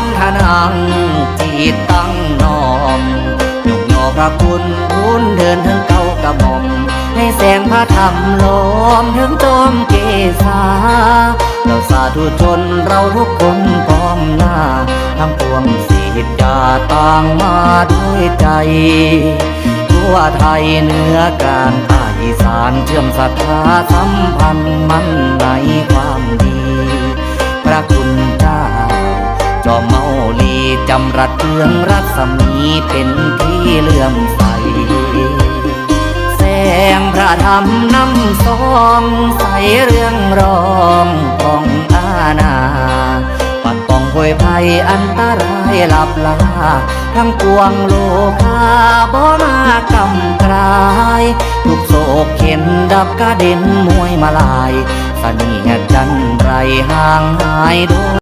รทนังจีตั้งนอมยกยอพระคุณทุนเดินถึงเก้ากระหม่อม ให้แสงพระธรรมล้อมถึงจอมเกษาเราสาธุชนเราทุกคนพร้อมหน้าทั้งปวงสิทธาต่างมาด้วยใจ ทั่วไทยเหนือกลางใต้อีสานเชื่อมศรัทธาสัมพันธ์มันในความดี พระคุณ จอมเมาลีจำรัดเรืองรัศมีเป็นที่เลื่อมใส แสงพระธรรมนำสองใสเรื่องรองของอาณาปัดป้องโวยภัยอันตรายหลับลา ทั้งปวงโลกาบ่มากำกลายทุกโศกเข็นดับกระเด็นมวยมาลายเสนียดจันไรห่างหายโดย